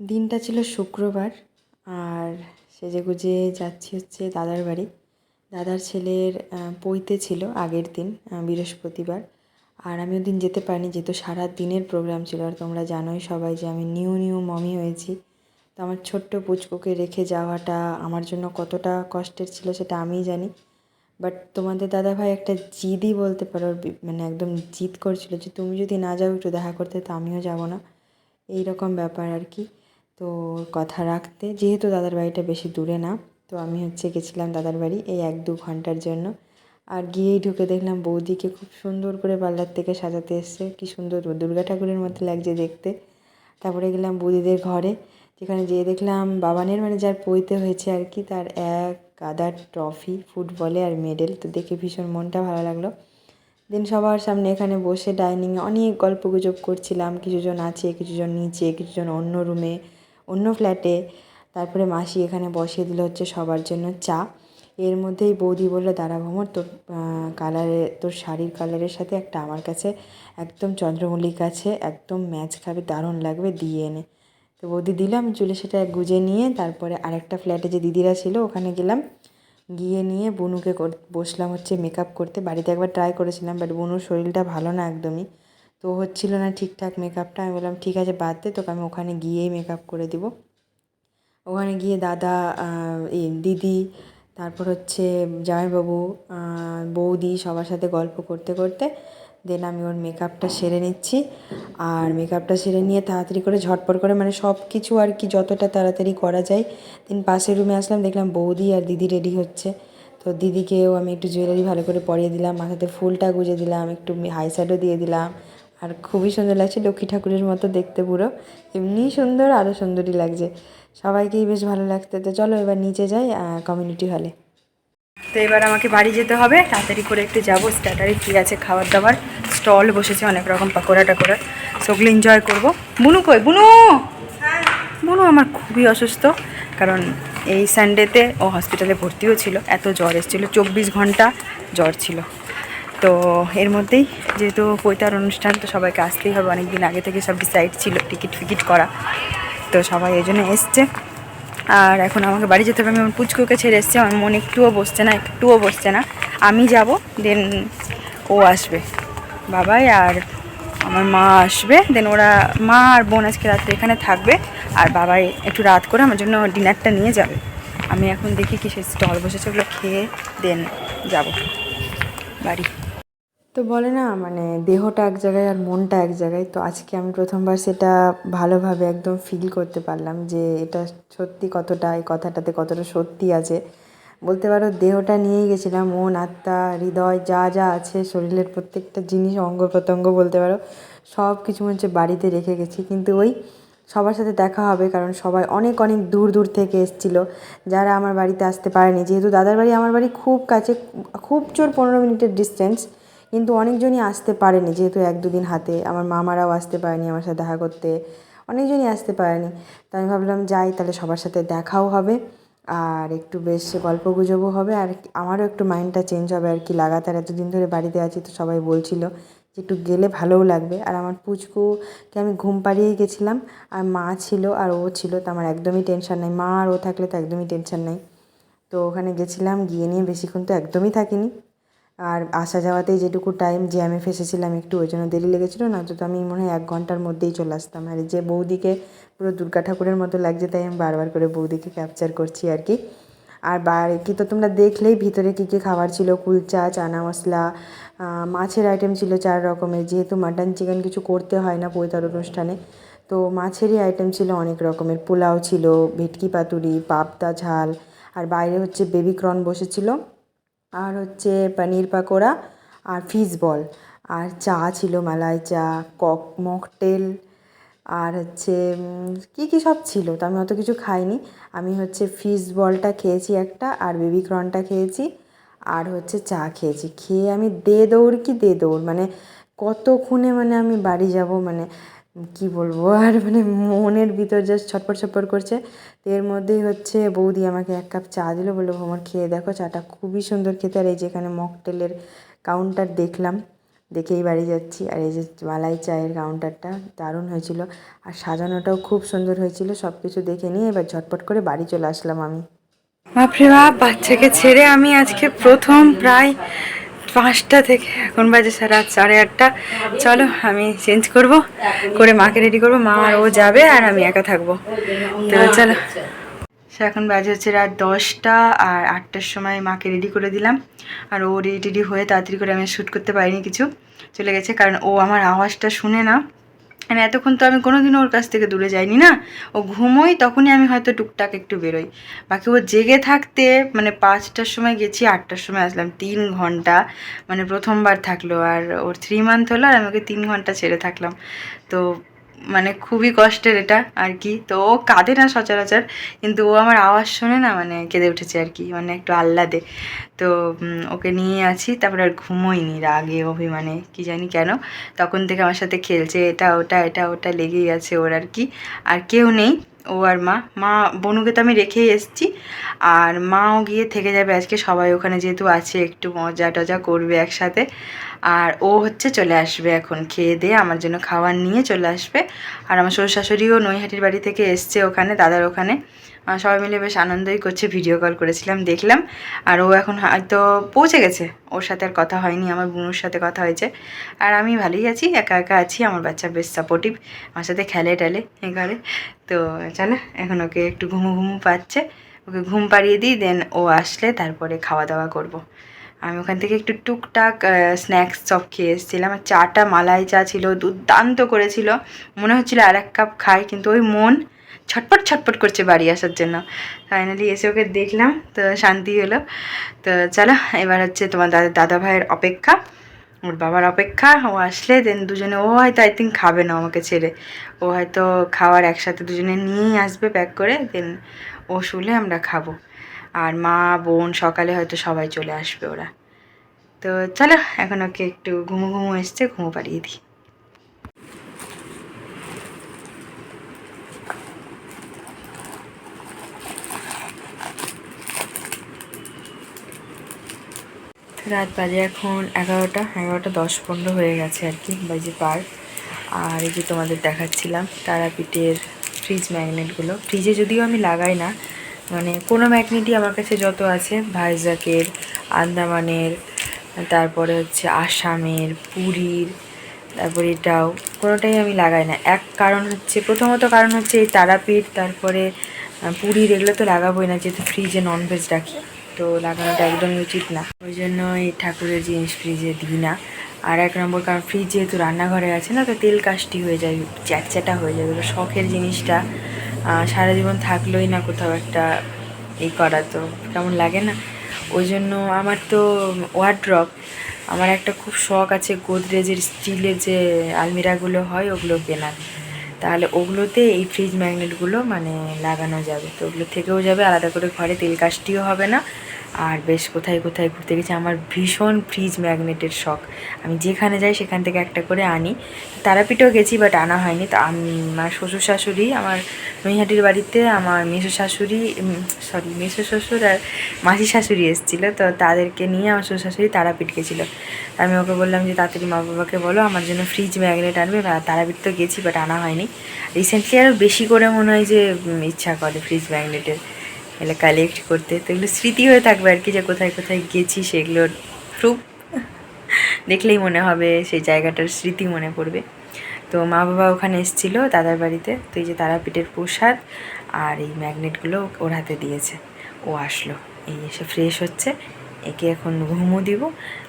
দিনটা ছিল শুক্রবার আর সেজেগুজে যাচ্ছি হচ্ছে দাদার বাড়ি। দাদার ছেলের পৈতে ছিল আগের দিন বৃহস্পতিবার। আর আমি ওদিন যেতে পারিনি যেহেতু সারা দিনের প্রোগ্রাম ছিল। আর তোমরা জানোই সবাই যে আমি নিউ নিউ মমি হয়েছি। তো আমার ছোট্ট পুচকুকে রেখে যাওয়াটা আমার জন্য কতটা কষ্টের ছিল সেটা আমিই জানি। বাট তোমাদের দাদা ভাই একটা জিদই বলতে পারো মানে একদম জিদ করছিল যে, তুমি যদি না যাও, একটু দেখা করতে। তো আমিও যাব না। এই রকম ব্যাপার আর কি। তো কথা রাখতে, যেহেতু দাদার বাড়িটা বেশি দূরে না, তো আমি হচ্ছে গেছিলাম দাদার বাড়ি এই এক দু ঘণ্টার জন্য। আর গিয়েই ঢুকে দেখলাম বৌদিকে খুব সুন্দর করে পার্লার থেকে সাজাতে এসছে। কি সুন্দর দুর্গা ঠাকুরের মতো লাগছে দেখতে। তারপরে গেলাম বৌদিদের ঘরে, যেখানে যেয়ে দেখলাম বাবানের মানে যার পৈতে হয়েছে আর কি, তার এক গাদার ট্রফি, ফুটবলে আর মেডেল। তো দেখে ভীষণ মনটা ভালো লাগল। দেন সবার সামনে এখানে বসে ডাইনিংয়ে অনেক গল্প গুজব করছিলাম। কিছুজন আছে, কিছুজন নিচে, কিছুজন অন্য রুমে। অন্য ফ্ল্যাটে তারপরে মাসি এখানে বসিয়ে দিল হচ্ছে সবার জন্য চা। এর মধ্যেই বৌদি বলল, দাঁড়া ভ্রমর তোর কালারে তোর শাড়ির কালারের সাথে একটা আমার কাছে একদম চন্দ্রমল্লিক আছে, একদম ম্যাচ খাবে, দারুণ লাগবে, দিয়ে এনে। তো বৌদি দিলাম চুলে সেটা গুজে নিয়ে তারপরে আরেকটা ফ্ল্যাটে যে দিদিরা ছিল, ওখানে গেলাম। গিয়ে নিয়ে বনুকে বসলাম হচ্ছে মেকআপ করতে। বাড়িতে একবার ট্রাই করেছিলাম বাট বনুর শরীরটা ভালো না একদমই। তো হচ্ছিল না ঠিকঠাক মেকআপটা আমি বললাম, ঠিক আছে, বাদ দে তোকে, আমি ওখানে গিয়েই মেকআপ করে দিব। ওখানে গিয়ে দাদা দিদি, তারপর হচ্ছে জামাইবাবু বৌদি সবার সাথে গল্প করতে করতে দেন আমি ওর মেকআপটা সেরে নিচ্ছি। আর মেকআপটা সেরে নিয়ে তাড়াতাড়ি করে ঝটপট করে মানে সব কিছু আর কি যতটা তাড়াতাড়ি করা যায় দেন পাশের রুমে আসলাম, দেখলাম বৌদি আর দিদি রেডি হচ্ছে। তো দিদিকেও আমি একটু জুয়েলারি ভালো করে পরিয়ে দিলাম, মাথাতে ফুলটা গুজে দিলাম, একটু হাই শ্যাডো দিয়ে দিলাম। আর খুবই সুন্দর লাগছে লক্ষ্মী ঠাকুরের মতো দেখতে পুরো। এমনি সুন্দর আরও সুন্দরই লাগছে। সবাইকেই বেশ ভালো লাগতে তো চলো এবার নিচে যাই কমিউনিটি হলে তো এবার আমাকে বাড়ি যেতে হবে। তাড়াতাড়ি করে একটু যাব। স্ট্যাটারে কী আছে খাবার দাবার স্টল বসেছে অনেক রকম পাকোড়া টাকোড়া সেগুলো এনজয় করব। বুনু কই? বুনু! বুনু আমার খুবই অসুস্থ। কারণ এই সানডেতে ও হসপিটালে ভর্তিও ছিল। এত জ্বর এসেছিল। চব্বিশ ঘণ্টা জ্বর ছিল। তো এর মধ্যেই যেহেতু পৈতার অনুষ্ঠান, তো সবাইকে আসতেই হবে। অনেক দিন আগে থেকে সব ডিসাইড ছিল টিকিট ফিকিট করা। তো সবাই এই জন্য এসছে। আর এখন আমাকে বাড়ি যেতে হবে। আমি আমার পুচকুকে ছেড়ে এসেছি। আমার মন একটুও বসছে না, একটুও বসছে না। আমি যাব দেন ও আসবে। বাবাই আর আমার মা আসবে। দেন ওরা, মা আর বোন আজকে রাত্রে এখানে থাকবে। আর বাবাই একটু রাত করে আমার জন্য ডিনারটা নিয়ে যাবে। আমি এখন দেখি কি সেই স্টল বসেছে। ওগুলো খেয়ে দেন যাব। বাড়ি। তো বলে না মানে দেহটা এক জায়গায় আর মনটা এক জায়গায়। তো আজকে আমি প্রথমবার সেটা ভালোভাবে একদম ফিল করতে পারলাম যে এটা সত্যি কতটা, এই কথাটাতে কতটা সত্যি আছে। বলতে পারো দেহটা নিয়েই গেছিলাম, মন, আত্মা, হৃদয়, যা যা আছে, শরীরের প্রত্যেকটা জিনিস অঙ্গ প্রত্যঙ্গ বলতে পারো, সব কিছু হচ্ছে বাড়িতে রেখে গেছি। কিন্তু ওই সবার সাথে দেখা হবে, কারণ সবাই অনেক অনেক দূর দূর থেকে এসেছিল, যারা আমার বাড়িতে আসতে পারেনি। যেহেতু দাদার বাড়ি, আমার বাড়ি খুব কাছে, খুব জোর পনেরো মিনিটের ডিস্টেন্স কিন্তু অনেকজনই আসতে পারেনি, যেহেতু এক দুদিন হাতে। আমার মামারাও আসতে পারেনি আমার সাথে দেখা করতে। অনেকজনই আসতে পারেনি। তো আমি ভাবলাম যাই, তাহলে সবার সাথে দেখাও হবে। আর একটু বেশ গল্প গুজবও হবে। আর আমারও একটু মাইন্ডটা চেঞ্জ হবে আর কি। লাগাতার এতদিন ধরে বাড়িতে আছি তো সবাই বলছিল যে একটু গেলে ভালোও লাগবে। আর আমার পুচকুকে আমি ঘুম পাড়িয়ে গেছিলাম। আর মা ছিল আর ও ছিল, তো আমার একদমই টেনশন নেই। মা আর ও থাকলে তো একদমই টেনশন নেই। তো ওখানে গেছিলাম, গিয়ে নিয়ে বেশিক্ষণ তো একদমই থাকিনি। আর আসা যাওয়াতেই যেটুকু টাইম জ্যামে ফেসেছিলাম একটু, ওই জন্য দেরি লেগেছিলো না তো আমি মনে হয় এক ঘণ্টার মধ্যেই চলে আসতাম। আর যে বৌদিকে পুরো দুর্গা ঠাকুরের মতো লাগছে, তাই আমি বারবার করে বৌদিকে ক্যাপচার করছি আর কি। আর কি তো তোমরা দেখলেই ভিতরে কী কী খাবার ছিল, কুলচা, চানা মশলা মাছের আইটেম ছিল চার রকমের, যেহেতু মাটন চিকেন কিছু করতে হয় না পৈতার অনুষ্ঠানে, তো মাছেরই আইটেম ছিল অনেক রকমের। পোলাও ছিল, ভেটকি পাতুরি, পাবদা ঝাল, আর বাইরে হচ্ছে বেবি ক্রন বসেছিল। আর হচ্ছে পনির পাকোড়া আর ফিশ বল আর চা ছিল, মালাই চা, কক মকটেল আর হচ্ছে কী কী সব ছিল, তো আমি অত কিছু খাইনি। আমি হচ্ছে ফিশ বলটা খেয়েছি একটা আর বেবি ক্রনটা খেয়েছি আর হচ্ছে চা খেয়েছি। খেয়ে আমি দে দৌড় কি দে দৌড় মানে কতক্ষণে মানে আমি বাড়ি যাব মানে কি বলব? আর মানে মনের ভিতর জাস্ট ছটপট ছটপট করছে। তো এর মধ্যেই হচ্ছে বৌদি আমাকে এক কাপ চা দিল, বলল, ভ্রমর, খেয়ে দেখো চাটা খুবই সুন্দর খেতে। আর এই যেখানে মকটেলের কাউন্টার দেখলাম দেখেই বাড়ি যাচ্ছি। আর এই যে মালাই চায়ের কাউন্টারটা দারুণ হয়েছিল। আর সাজানোটাও খুব সুন্দর হয়েছিল। সব কিছু দেখে নিয়ে এবার ঝটপট করে বাড়ি চলে আসলাম আমি। বাপরে বাপ, বাচ্চাকে ছেড়ে আমি আজকে প্রথম প্রায় পাঁচটা থেকে এখন বাজে রাত সাড়ে আটটা। চলো, আমি চেঞ্জ করব, করে মাকে রেডি করব। মা আর ও যাবে আর আমি একা থাকব। তো চলো। এখন বাজে হচ্ছে রাত দশটা আর আটটার সময় মাকে রেডি করে দিলাম। আর ও রেডি টেডি হয়ে তাড়াতাড়ি করে আমি শ্যুট করতে পারিনি কিছু। চলে গেছে, কারণ ও আমার আওয়াজটা শুনে না। মানে এতক্ষণ তো আমি কোনোদিনও ওর কাছ থেকে দূরে যাইনি, না? ও ঘুমোই তখনই আমি হয়তো টুকটাক একটু বেরোই। বাকি ও জেগে থাকতে মানে পাঁচটার সময় গেছি, আটটার সময় আসলাম, তিন ঘণ্টা। মানে প্রথমবার থাকল, আর ওর থ্রি মান্থ হলো, আর আমি ওকে তিন ঘণ্টা ছেড়ে থাকলাম। তো মানে খুবই কষ্টের এটা আর কি। তো ও কাঁদে না সচরাচর, কিন্তু ও আমার আওয়াজ শুনে না মানে কেঁদে উঠেছে আর কি মানে একটু আহ্লাদে। তো ওকে নিয়ে আছি, তারপরে আর ঘুমোইনি রাগে, অভিমানে, কি জানি কেন। তখন থেকে আমার সাথে খেলছে, এটা ওটা এটা ওটা, লেগেই আছে ওর আর কি। আর কেউ নেই, ও আর মা। মা, বনুকে তো আমি রেখেই এসেছি, আর মাও গিয়ে থেকে যাবে আজকে, সবাই ওখানে যেহেতু আছে, একটু মজা টজা করবে একসাথে। আর ও হচ্ছে চলে আসবে এখন খেয়ে দিয়ে আমার জন্য খাবার নিয়ে চলে আসবে। আর আমার শ্বশুর শাশুড়িও নৈহাটির বাড়ি থেকে এসছে ওখানে, দাদার ওখানে। সবাই মিলে বেশ আনন্দই করছে ভিডিও কল করেছিলাম, দেখলাম। আর ও এখন হয়তো পৌঁছে গেছে। ওর সাথে আর কথা হয়নি, আমার বোনুর সাথে কথা হয়েছে। আর আমি ভালোই আছি, একা একা আছি, আমার বাচ্চা বেশ সাপোর্টিভ আমার সাথে খেলে টেলে এ করে তো চলো, এখন ওকে একটু ঘুমু ঘুমু পাচ্ছে। ওকে ঘুম পাড়িয়ে দিই দেন ও আসলে তারপরে খাওয়া দাওয়া করব। আমি ওখান থেকে একটু টুকটাক স্ন্যাক্স সব খেয়ে এসেছিলাম। আর চাটা মালাই চা ছিল, দুর্দান্ত করেছিল। মনে হচ্ছিল আর এক কাপ খাই, কিন্তু ওই মন ছটপট ছটপট করছে বাড়ি আসার জন্য। ফাইনালি এসে ওকে দেখলাম, তো শান্তি হলো। তো চলো, এবার হচ্ছে তোমার দাদা দাদা ভাইয়ের অপেক্ষা। ওর বাবার অপেক্ষা, ও আসলে দেন দুজনে, ও হয়তো আই থিঙ্ক খাবে না আমাকে ছেড়ে। ও হয়তো খাওয়ার একসাথে দুজনে নিয়েই আসবে প্যাক করে দেন ও শুলে আমরা খাব। আর মা, বোন সকালে হয়তো সবাই চলে আসবে ওরা। তো চলো, এখন ওকে একটু ঘুমো ঘুমো এসছে, ঘুমো পাড়িয়ে দিই। রাত বাজে এখন এগারোটা এগারোটা দশ পনেরো হয়ে গেছে আর কি, বাজে পার। আর এই যে তোমাদের দেখাচ্ছিলাম, তারাপীঠের ফ্রিজ ম্যাগনেটগুলো ফ্রিজে যদিও আমি লাগাই না মানে কোনো ম্যাগনেটই আমার কাছে যত আছে, ভাইজাকের, আন্দামানের, তারপরে হচ্ছে আসামের, পুরীর, তারপরে এটাও, কোনোটাই আমি লাগাই না। এক কারণ হচ্ছে, প্রথমত কারণ হচ্ছে এই তারাপীঠ, তারপরে পুরীর এগুলো তো লাগাবোই না, যেহেতু ফ্রিজে ননভেজ রাখি, তো লাগানোটা একদমই উচিত না। ওই জন্য এই ঠাকুরের জিনিস ফ্রিজে দিই না। আর এক নম্বর কারণ ফ্রিজ যেহেতু রান্নাঘরে আছে না, তো তেল কাশটি হয়ে যায়, চ্যাটচ্যাটা হয়ে যাবে শখের জিনিসটা। সারা জীবন থাকলোই না কোথাও একটা এই করা, তো কেমন লাগে না? ওই জন্য আমার তো ওয়ার্ড্রপ আমার একটা খুব শখ আছে গোদরেজের স্টিলের যে আলমিরাগুলো হয়, ওগুলো কেনার। তাহলে ওগুলোতে এই ফ্রিজ ম্যাগনেটগুলো মানে লাগানো যাবে, তো ওগুলো থেকেও যাবে, আলাদা করে ঘরে তেল কাজটিও হবে না। আর বেশ কোথায় কোথায় ঘুরতে গেছি, আমার ভীষণ ফ্রিজ ম্যাগনেটের শখ। আমি যেখানে যাই সেখান থেকে একটা করে আনি। তারাপীঠেও গেছি বাট আনা হয়নি। তো আমার শ্বশুর শাশুড়ি, আমার নৈহাটির বাড়িতে আমার মেসো শাশুড়ি সরি মেসো শ্বশুর আর মাসি শাশুড়ি এসেছিল। তো তাদেরকে নিয়ে আমার শ্বশুর শাশুড়ি তারাপীঠ গেছিল। আমি ওকে বললাম যে, তাড়াতাড়ি মা বাবাকে বলো, আমার জন্য ফ্রিজ ম্যাগনেট আনবে। তারাপীঠ তো গেছি বাট আনা হয়নি। রিসেন্টলি আরও বেশি করে মনে হয় যে ইচ্ছা করে ফ্রিজ ম্যাগনেটের। এগুলো কালেক্ট করতে। তো এগুলো স্মৃতি হয়ে থাকবে আর কি যে কোথায় কোথায় গেছি সেগুলোর প্রুফ দেখলেই মনে হবে, সেই জায়গাটার স্মৃতি মনে পড়বে। তো মা বাবা ওখানে এসেছিল দাদার বাড়িতে। তো এই যে তারাপীঠের প্রসাদ আর এই ম্যাগনেটগুলো ওর হাতে দিয়েছে। ও আসলো, এই এসে ফ্রেশ হচ্ছে। একে এখন ঘুমো দিব,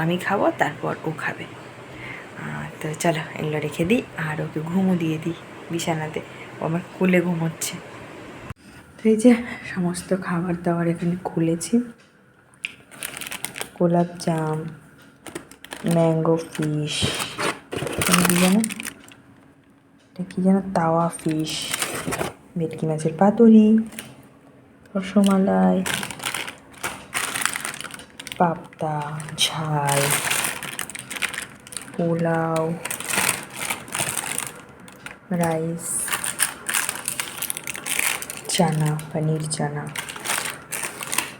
আমি খাব, তারপর ও খাবে। তো চলো এগুলো রেখে দিই আর ওকে ঘুমো দিয়ে দিই বিছানাতে। ও আমার কুলে ঘুমোচ্ছে। তো এই যে সমস্ত খাবার দাবার এখানে খুলেছি। গোলাপ জাম, ম্যাঙ্গো ফিশ কি যেন? এটা কি যেন? তাওয়া ফিশ, ভেটকি মাছের পাতুরি, রসমালাই, পাবদা, ঝাল, পোলাও, রাইস। চানা, পনির চানা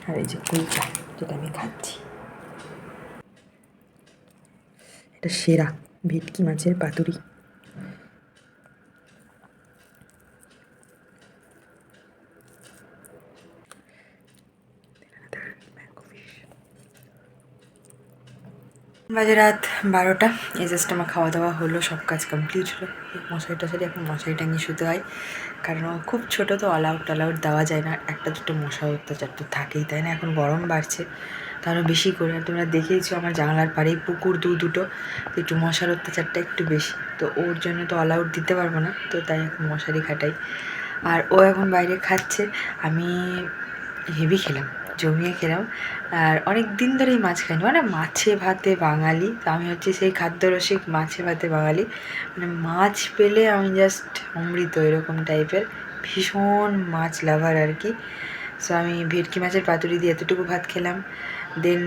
আর এই যে কুলচা যেটা আমি খাচ্ছি। এটা সেরা ভেটকি মাছের পাতুরি। বাজে রাত বারোটা। এই জাস্ট আমার খাওয়া দাওয়া হলো, সব কাজ কমপ্লিট হলো। মশারি টশারি এখন মশারি টাঙিয়ে শুতে হয়। কারণ খুব ছোটো তো অল আউট অল আউট দেওয়া যায় না। একটা দুটো মশা অত্যাচার তো থাকেই, তাই না? এখন গরম বাড়ছে। তারও বেশি করে। আর তোমরা দেখেইছো আমার জানলার পাড়েই পুকুর দু দুটো। একটু মশার অত্যাচারটা একটু বেশি। তো ওর জন্য তো অল আউট দিতে পারব না। তো তাই এখন মশারি খাটাই। আর ও এখন বাইরে খাচ্ছে। আমি হেভি খেলাম। জমিয়ে খেলাম। আর অনেক দিন ধরেই মাছ খাইনি। মানে মাছে ভাতে বাঙালি। তো আমি হচ্ছে সেই খাদ্যরসিক মাছে ভাতে বাঙালি। মানে মাছ পেলে আমি জাস্ট অমৃত, এরকম টাইপের ভীষণ মাছ লাভার আর কি। সো আমি ভেটকি মাছের পাতুরি দিয়ে এতটুকু ভাত খেলাম। দেন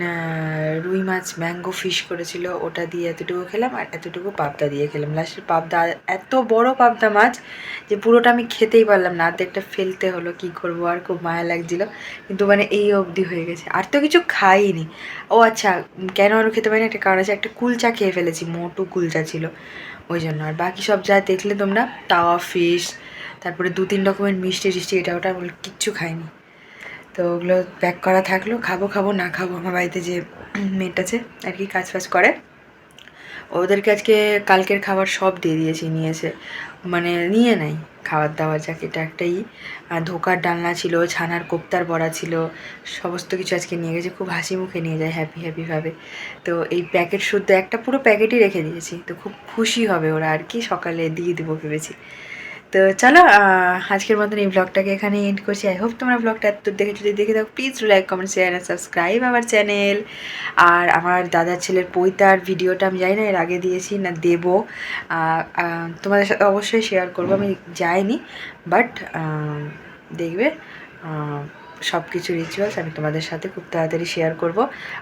রুই মাছ ম্যাঙ্গো ফিশ করেছিল, ওটা দিয়ে এতটুকু খেলাম আর এতটুকু পাবদা দিয়ে খেলাম। লাস্টের পাবদা, এত বড় পাবদা মাছ যে পুরোটা আমি খেতেই পারলাম না। অর্ধেকটা ফেলতে হলো, কি করব? আর খুব মায়া লাগছিল। কিন্তু মানে এই অবধি হয়ে গেছে। আর তো কিছু খাইনি। ও আচ্ছা কেন আরও খেতে পারিনি? একটা কারণ আছে, একটা কুলচা খেয়ে ফেলেছি, মোটু কুলচা ছিল। ওই জন্য। আর বাকি সব যা দেখলে তোমরা, তাওয়া ফিশ তারপরে দু তিন রকমের মিষ্টি টিষ্টি এটা ওটা কিচ্ছু খাইনি। তো ওগুলো প্যাক করা থাকল। খাব খাব, না খাব আমার বাড়িতে যে মেট আছে, আর কি কাজ ফাজ করে। ওদেরকে আজকে কালকের খাবার সব দিয়ে দিয়েছি নিয়েছে মানে নিয়ে নাই, খাবার দাবার যাকে এটা একটাই। ধোকার ডালনা ছিল, ছানার কোপ্তার বড়া ছিল, সমস্ত কিছু আজকে নিয়ে গেছে। খুব হাসি মুখে নিয়ে যায় হ্যাপি হ্যাপিভাবে তো এই প্যাকেট শুদ্ধ একটা পুরো প্যাকেটই রেখে দিয়েছি। তো খুব খুশি হবে ওরা, আর কি সকালে দিয়ে দেবো ভেবেছি। তো চলো আজকের মতন এই ব্লগটাকে এখানে এন্ড করছি। আই হোপ তোমরা ব্লগটা এত দেখে যদি দেখে থাকো please like comment share and subscribe আমার চ্যানেল আর আমার দাদার ছেলের পৈতার ভিডিওটা আমি জানি না, এর আগে দিয়েছি না দেবো। তোমাদের সাথে অবশ্যই শেয়ার করব, আমি যাইনি। বাট দেখবে সব কিছু রিচুয়ালস আমি তোমাদের সাথে খুব তাড়াতাড়ি শেয়ার করব।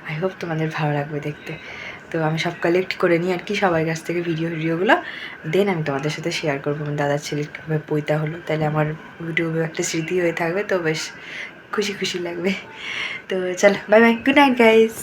আই হোপ তোমাদের ভালো লাগবে দেখতে। তো আমি সব কালেক্ট করে নিই আর কি সবার কাছ থেকে ভিডিও ভিডিওগুলো দেন আমি তোমাদের সাথে শেয়ার করব। আমার দাদার ছেলে কীভাবে পৈতা হলো, তাহলে আমার ইউটিউবে একটা স্মৃতি হয়ে থাকবে, তো বেশ খুশি খুশি লাগবে। তো চলো bye bye good night guys